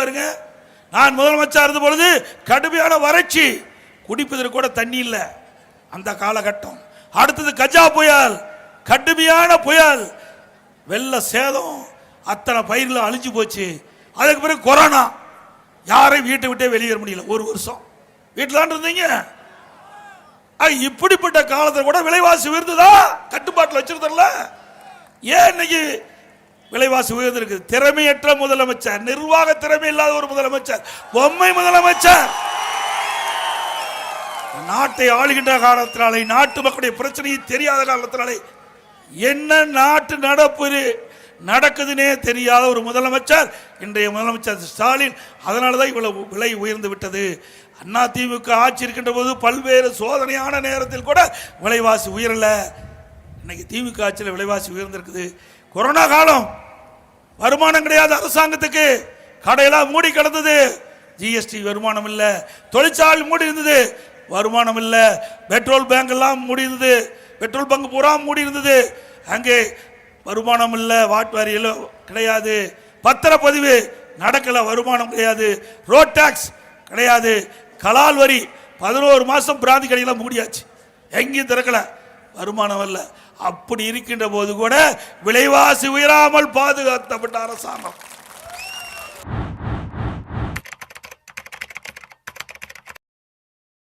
பாருங்க. நான் முதலமைச்சர் இருந்த பொழுது கடுமையான வறட்சி. குடிப்பதற்கு கூட தண்ணி இல்லை. அந்த காலகட்டம். அடுத்தது கஜா புயல். கடுமையான புயல். வெள்ள சேதம். அத்தனை பயிர்களும் அழிஞ்சு போச்சு. அதுக்கு பிறகு கொரோனா. யாரையும் வீட்டை விட்டே வெளியேற முடியல. ஒரு வருஷம். வீட்டில் தான் இருந்தீங்க இப்படிப்பட்ட காலத்தில் கூட விலைவாசி உயர்ந்ததா? கட்டுப்பாட்டில் வச்சிருந்தல ஏன் இன்னைக்கு விலைவாசி உயர்ந்திருக்கு. திறமையற்ற முதலமைச்சர் நிர்வாக திறமை இல்லாத ஒரு முதலமைச்சர் பொம்மை முதலமைச்சர். நாட்டை ஆளுகின்ற காலத்தினாலே நாட்டு மக்களுடைய பிரச்சனையை தெரியாத காலத்தினாலே என்ன நாட்டு நடப்பு நடக்குதுன்னே தெரியாத ஒரு முதலமைச்சர் இன்றைய முதலமைச்சர் ஸ்டாலின். அதனால தான் இவ்வளவு விலை உயர்ந்து விட்டது. அண்ணா திமுக ஆட்சி இருக்கின்ற போது பல்வேறு சோதனையான நேரத்தில் கூட விலைவாசி உயரல. இன்னைக்கு திமுக ஆட்சியில் விலைவாசி உயர்ந்திருக்குது. கொரோனா காலம். வருமானம் கிடையாது அரசாங்கத்துக்கு. கடையெல்லாம் மூடி கிடந்தது. ஜிஎஸ்டி வருமானம் இல்லை. தொழிற்சாலை மூடி இருந்தது. வருமானம் இல்லை. பெட்ரோல் பேங்க் எல்லாம் மூடி இருந்தது. பெட்ரோல் பங்க் பூரா மூடி இருந்தது. அங்கே வருமானம் இல்லை. வாட் வரியலோ கிடையாது. பத்திரப்பதிவு நடக்கலை. வருமானம் கிடையாது. ரோட் டேக்ஸ் கிடையாது. கலால் வரி பதினோரு மாதம் பிராந்தி கடையெல்லாம் மூடியாச்சு. எங்கேயும் திறக்கலை. வருமானம் அல்ல. அப்படி இருக்கின்ற போது கூட விலைவாசி உயராமல் பாதுகாத்தப்பட்ட அரசாங்கம்.